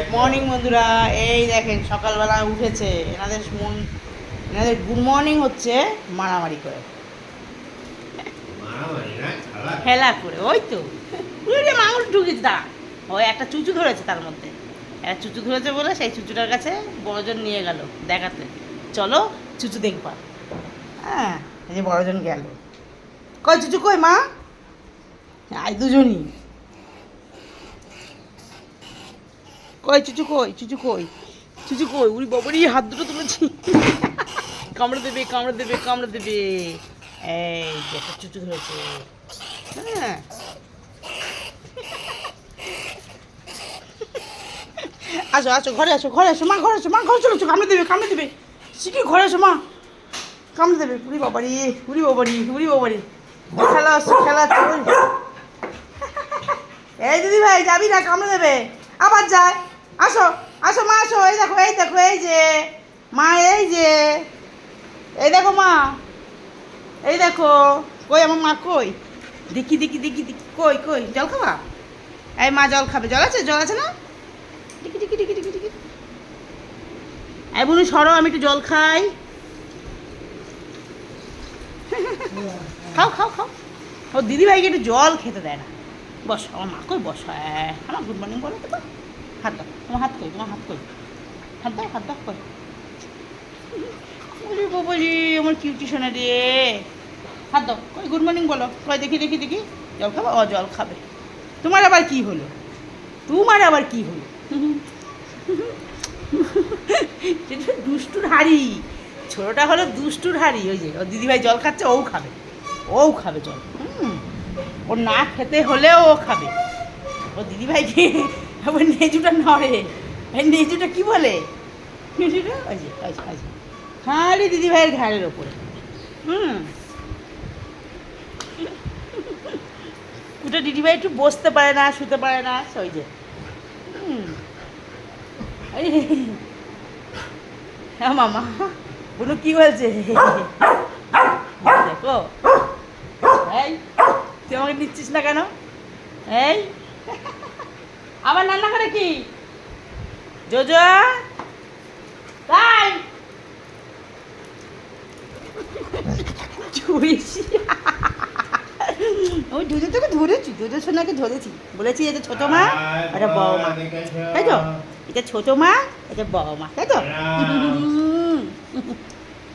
Morning বন্ধুরা। এই দেখেন সকালবেলা উঠেছে। এনাদের মন এনাদের গুড মর্নিং হচ্ছে মারামারি করে। খেলা? করে ওই তো। যে মাঙুর ঢুকেছে ওই একটা চুচু ধরেছে তার মধ্যে। একটা চুচু ধরেছে বলে সেই চুচুটার কাছে বড়জন নিয়ে গেল দেখাতে। চলো চুচু দেখবা হ্যাঁ এই যে বড়জন গেল। কই চুচু কই মা? আই দুজনই। কই, চুচু কই চুচু কই? চুচু কই? উড়ি বাবারি হাত দুটো তুলেছি। কামড়ে দেবে কামড়ে দেবে কামড়ে দেবে। এই একটা চুচু ধরেছে। হ্যাঁ। আসো আসো, ঘরে আসো ঘরে আসো, মা, ঘরে আসো, মা, ঘরে চলো চলো কামড়ে দেবে কামড়ে দেবে। শিখি ঘরে আসো, মা? কামড়ে দেবে। উড়ি বাবারি উড়ি বাবারি উড়ি বাবারি খেলা খেলা। এই দিদি ভাই, যাবি না, কামড়ে দেবে। আবার যায় আসো আসো মা, আসো, এই দেখো এই দেখো, এই যে। মা, এই যে। এই দেখো মা। এই দেখো। কই, আমার মা কই? দেখি দেখি দেখি দেখি। কই কই? জল খাবা? এই মা জল খাবে। জল আছে? জল আছে না? দেখি দেখি এই সরো, আমি একটু জল খাই। খাও খাও খাও। ও দিদি ভাইকে একটু জল খেতে দেয় না। বস, আমার মা কই বস? হ্যাঁ আমার গুড মর্নিং বলো তো। হাত দাও তোমার হাত কই, তোমার হাত কই? হাত দাও হাত দাও, কই? বলি বলি, আমার কিউটি সোনা রে। হাত দাও, কই গুড মর্নিং বলো? কই, দেখি দেখি দেখি। জল খাবে? ও, জল খাবে। তোমার আবার কি হলো? তোমার আবার কি হলো? সেটা দুষ্টুর হাড়ি। ছোটটা হলো দুষ্টুর হাড়ি, ওই যে, ও দিদিভাই জল খাচ্ছে, ও খাবে। ও খাবে জল। ও না খেতে হলেও ও খাবে। ও দিদিভাইকে, আবার নেজুটা নড়ে। এই নেজুটা কি বলে? ওই ওই ওই খালি দিদিভাইয়ের ঘাড়ের ওপরে। হুম। ওটা দিদিভাই একটু বসতে পারে না, শুতে পারে না, ওই যে। হ্যাঁ মামা বলু কি বলছে দেখো। আমাকে নিচ্ছিস না কেন? এই। আবার রান্না করে কি? জোজো। তাই। ধরেছি ওই জোজো তোকে ধরেছি জোজো সোনাকে ধরেছি। বলেছি এটা ছোট মা এটা বড় মা। তাই তো? এটা ছোট মা এটা বড় মা। তাই তো?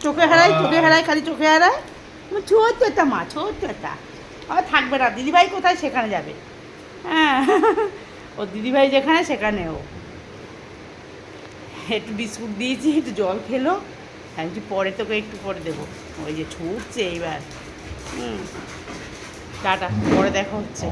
চোখে হারাই চোখে হারাই খালি চোখে হারাই ছোট্ট একটা মা ছোট্ট একটা। আবার থাকবে না। দিদিভাই কোথায়? সেখানে যাবে। হ্যাঁ। ও দিদিভাই যেখানে, সেখানে ও। একটু বিস্কুট দিয়েছি, একটু জল খেলো। আমি পরে তোকে একটু পরে দেবো। ওই যে ছুটছে এইবার। হুম। টাটা। পরে দেখা হচ্ছে।